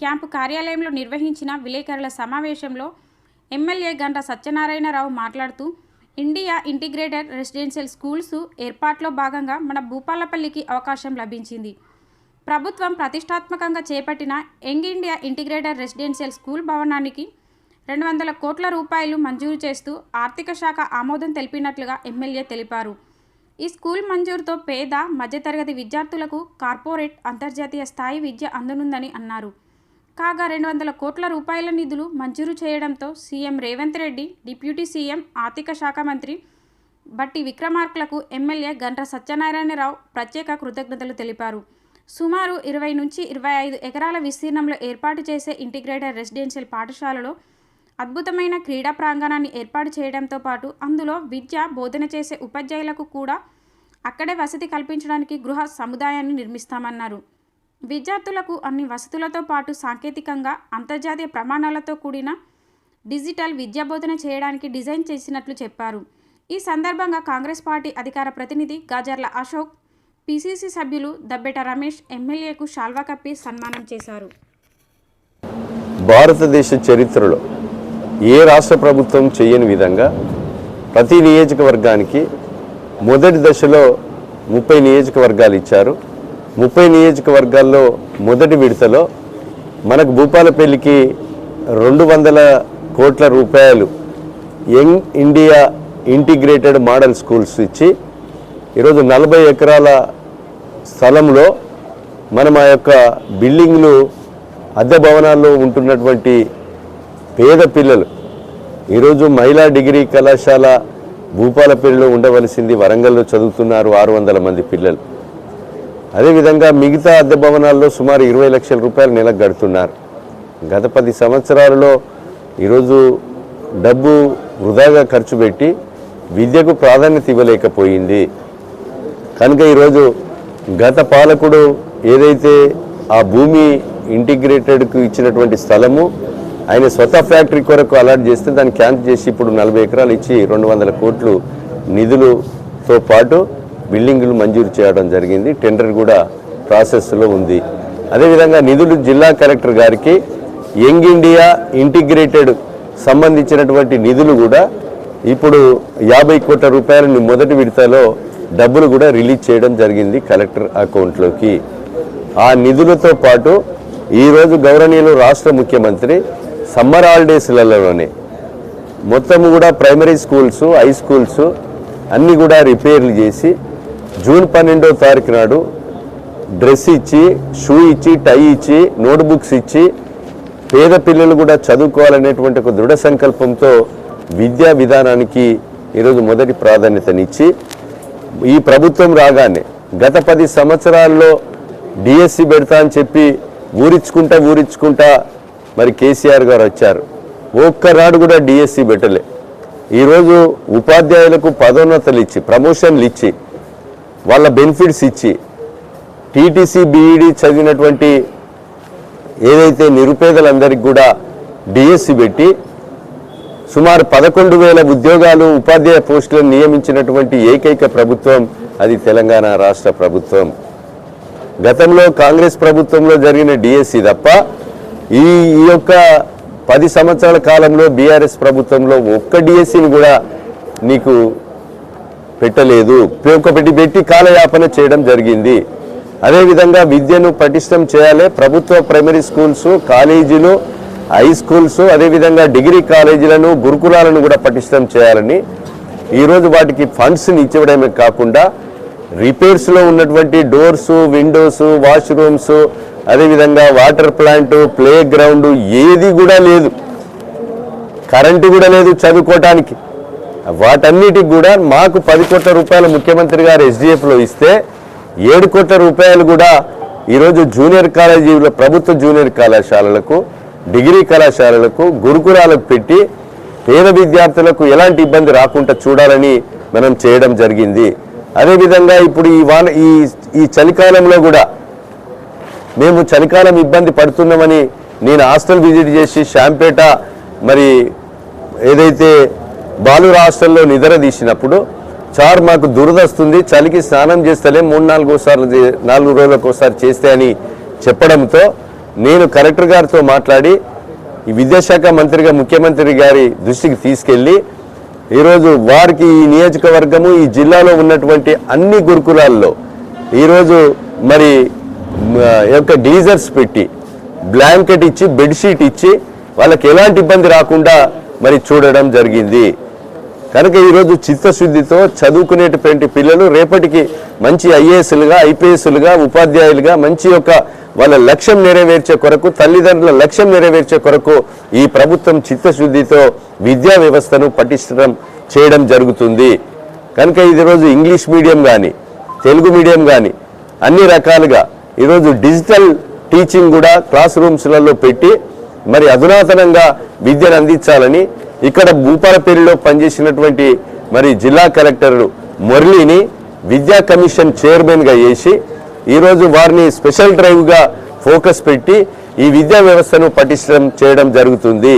Camp కార్యాలయంలో నిర్వహించిన విలేకరుల సమావేశంలో ఎమ్మెల్యే గంట సత్యనారాయణరావు మాట్లాడుతూ ఇండియా ఇంటిగ్రేటెడ్ రెసిడెన్షియల్ స్కూల్స్ ఏర్పాట్లో భాగంగా మన భూపాలపల్లికి అవకాశం లభించింది. ప్రభుత్వం ప్రతిష్టాత్మకంగా చేపట్టిన young India integrated residential school భవనానికి రెండు వందల కోట్ల రూపాయలు మంజూరు చేస్తూ ఆర్థిక శాఖ ఆమోదం తెలిపినట్లుగా ఎమ్మెల్యే తెలిపారు. ఈ స్కూల్ మంజూరుతో పేద మధ్యతరగతి విద్యార్థులకు కార్పొరేట్ అంతర్జాతీయ స్థాయి విద్య అందనుందని అన్నారు. కాగా రెండు వందల కోట్ల రూపాయల నిధులు మంజూరు చేయడంతో CM Revanth Reddy deputy CM ఆర్థిక శాఖ మంత్రి బట్టి విక్రమార్కులకు ఎమ్మెల్యే గండ్ర సత్యనారాయణరావు ప్రత్యేక కృతజ్ఞతలు తెలిపారు. సుమారు ఇరవై నుంచి ఇరవై ఐదు ఎకరాల విస్తీర్ణంలో ఏర్పాటు చేసే ఇంటిగ్రేటెడ్ రెసిడెన్షియల్ పాఠశాలలో అద్భుతమైన క్రీడా ప్రాంగణాన్ని ఏర్పాటు చేయడంతో పాటు అందులో విద్య బోధన చేసే ఉపాధ్యాయులకు కూడా అక్కడే వసతి కల్పించడానికి గృహ సముదాయాన్ని నిర్మిస్తామన్నారు. విద్యార్థులకు అన్ని వసతులతో పాటు సాంకేతికంగా అంతర్జాతీయ ప్రమాణాలతో కూడిన డిజిటల్ విద్యా బోధన చేయడానికి డిజైన్ చేసినట్లు చెప్పారు. ఈ సందర్భంగా కాంగ్రెస్ పార్టీ అధికార ప్రతినిధి గాజర్ల అశోక్ పిసిసి సభ్యులు దబ్బెట రమేష్ ఎమ్మెల్యేకు శాల్వా కప్పి సన్మానం చేశారు. భారతదేశ చరిత్రలో ఏ రాష్ట్ర ప్రభుత్వం చేయని విధంగా ప్రతి నియోజకవర్గానికి మొదటి దశలో ముప్పై నియోజకవర్గాలు ఇచ్చారు. ముప్పై నియోజకవర్గాల్లో మొదటి విడతలో మనకు భూపాలపల్లికి రెండు వందల కోట్ల రూపాయలు young India integrated model schools ఇచ్చి ఈరోజు నలభై ఎకరాల స్థలంలో మనం ఆ యొక్క బిల్డింగ్లు అద్దె భవనాల్లో ఉంటున్నటువంటి పేద పిల్లలు ఈరోజు మహిళా డిగ్రీ కళాశాల భూపాలపల్లిలో ఉండవలసింది వరంగల్లో చదువుతున్నారు ఆరు వందల మంది పిల్లలు. అదేవిధంగా మిగతా అద్దె భవనాల్లో సుమారు ఇరవై లక్షల రూపాయలు నెలకు గడుతున్నారు. గత పది సంవత్సరాలలో ఈరోజు డబ్బు వృధాగా ఖర్చు పెట్టి విద్యకు ప్రాధాన్యత ఇవ్వలేకపోయింది. కనుక ఈరోజు గత పాలకుడు ఏదైతే ఆ భూమి ఇంటిగ్రేటెడ్కు ఇచ్చినటువంటి స్థలము ఆయన స్వత ఫ్యాక్టరీ కొరకు అలాట్ చేస్తే దాన్ని క్యాన్సిల్ చేసి ఇప్పుడు నలభై ఎకరాలు ఇచ్చి రెండు వందల కోట్లు నిధులతో పాటు బిల్డింగులు మంజూరు చేయడం జరిగింది. టెండర్ కూడా ప్రాసెస్లో ఉంది. అదేవిధంగా నిధులు జిల్లా కలెక్టర్ గారికి యంగ్ ఇండియా ఇంటిగ్రేటెడ్ సంబంధించినటువంటి నిధులు కూడా ఇప్పుడు యాభై కోట్ల రూపాయలని మొదటి విడతలో డబ్బులు కూడా రిలీజ్ చేయడం జరిగింది కలెక్టర్ అకౌంట్లోకి. ఆ నిధులతో పాటు ఈరోజు గౌరవనీయులు రాష్ట్ర ముఖ్యమంత్రి సమ్మర్ హాలిడేస్లలోనే మొత్తం కూడా ప్రైమరీ స్కూల్స్ హై స్కూల్స్ అన్నీ కూడా రిపేర్లు చేసి జూన్ పన్నెండో తారీఖు నాడు డ్రెస్ ఇచ్చి షూ ఇచ్చి టై ఇచ్చి నోట్బుక్స్ ఇచ్చి పేద పిల్లలు కూడా చదువుకోవాలనేటువంటి ఒక దృఢ సంకల్పంతో విద్యా విధానానికి ఈరోజు మొదటి ప్రాధాన్యతనిచ్చి ఈ ప్రభుత్వం రాగానే గత పది సంవత్సరాల్లో డిఎస్సి పెడతా అని చెప్పి ఊరించుకుంటా ఊరించుకుంటా మరి కేసీఆర్ గారు వచ్చారు. ఒక్కనాడు కూడా డిఎస్సి పెట్టలే. ఈరోజు ఉపాధ్యాయులకు పదోన్నతలు ఇచ్చి ప్రమోషన్లు ఇచ్చి వాళ్ళ బెనిఫిట్స్ ఇచ్చి టీటీసీ బీఈడి చదివినటువంటి ఏదైతే నిరుపేదలందరికీ కూడా డిఎస్సి పెట్టి సుమారు పదకొండు వేల ఉద్యోగాలు ఉపాధ్యాయ పోస్టులను నియమించినటువంటి ఏకైక ప్రభుత్వం అది తెలంగాణ రాష్ట్ర ప్రభుత్వం. గతంలో కాంగ్రెస్ ప్రభుత్వంలో జరిగిన డిఎస్సి తప్ప ఈ ఈ యొక్క పది సంవత్సరాల కాలంలో బీఆర్ఎస్ ప్రభుత్వంలో ఒక్క డిఎస్సిని కూడా నీకు పెట్టలేదు. ఒకటి పెట్టి కాలయాపన చేయడం జరిగింది. అదేవిధంగా విద్యను పటిష్టం చేయాలి ప్రభుత్వ ప్రైమరీ స్కూల్స్ కాలేజీలు హై స్కూల్స్ అదేవిధంగా డిగ్రీ కాలేజీలను గురుకులాలను కూడా పటిష్టం చేయాలని ఈరోజు వాటికి ఫండ్స్ని ఇచ్చివడమే కాకుండా రిపేర్స్లో ఉన్నటువంటి డోర్స్ విండోస్ వాష్రూమ్స్ అదేవిధంగా వాటర్ ప్లాంట్ ప్లే గ్రౌండ్ ఏది కూడా లేదు. కరెంటు కూడా లేదు చదువుకోవటానికి వాటన్నిటికి కూడా మాకు పది కోట్ల రూపాయలు ముఖ్యమంత్రి గారు ఎస్డిఎఫ్లో ఇస్తే ఏడు కోట్ల రూపాయలు కూడా ఈరోజు జూనియర్ కాలేజీలో ప్రభుత్వ జూనియర్ కళాశాలలకు డిగ్రీ కళాశాలలకు గురుకులాలకు పెట్టి పేద విద్యార్థులకు ఎలాంటి ఇబ్బంది రాకుండా చూడాలని మనం చేయడం జరిగింది. అదేవిధంగా ఇప్పుడు ఈ వాన ఈ ఈ చలికాలంలో కూడా మేము చలికాలం ఇబ్బంది పడుతున్నామని నేను హాస్టల్ విజిట్ చేసి శాంపేట మరి ఏదైతే బాలుర హాస్టల్లో నిద్ర తీసినప్పుడు సార్ మాకు దురదొస్తుంది చలికి స్నానం చేస్తలే మూడు నాలుగు సార్లు నాలుగు రోజులకు ఒకసారి చేస్తే అని చెప్పడంతో నేను కలెక్టర్ గారితో మాట్లాడి ఈ విద్యాశాఖ మంత్రిగా ముఖ్యమంత్రి గారి దృష్టికి తీసుకెళ్ళి ఈరోజు వారికి ఈ నియోజకవర్గము ఈ జిల్లాలో ఉన్నటువంటి అన్ని గురుకులాల్లో ఈరోజు మరి యొక్క డీజర్స్ పెట్టి బ్లాంకెట్ ఇచ్చి బెడ్షీట్ ఇచ్చి వాళ్ళకి ఎలాంటి ఇబ్బంది రాకుండా మరి చూడడం జరిగింది. కనుక ఈరోజు చిత్తశుద్ధితో చదువుకునేటువంటి పిల్లలు రేపటికి మంచి ఐఏఎస్లుగా ఐపీఎస్లుగా ఉపాధ్యాయులుగా మంచి యొక్క వాళ్ళ లక్ష్యం నెరవేర్చే కొరకు తల్లిదండ్రుల లక్ష్యం నెరవేర్చే కొరకు ఈ ప్రభుత్వం చిత్తశుద్ధితో విద్యా వ్యవస్థను పటిష్టం చేయడం జరుగుతుంది. కనుక ఇది రోజు ఇంగ్లీష్ మీడియం కానీ తెలుగు మీడియం కానీ అన్ని రకాలుగా ఈరోజు డిజిటల్ టీచింగ్ కూడా క్లాస్ రూమ్స్లలో పెట్టి మరి అధునాతనంగా విద్యను అందించాలని ఇక్కడ భూపాలపేరులో పనిచేసినటువంటి మరి జిల్లా కలెక్టర్ మురళిని విద్యా కమిషన్ చైర్మన్గా చేసి ఈరోజు వారిని స్పెషల్ డ్రైవ్గా ఫోకస్ పెట్టి ఈ విద్యా వ్యవస్థను పటిష్టం చేయడం జరుగుతుంది.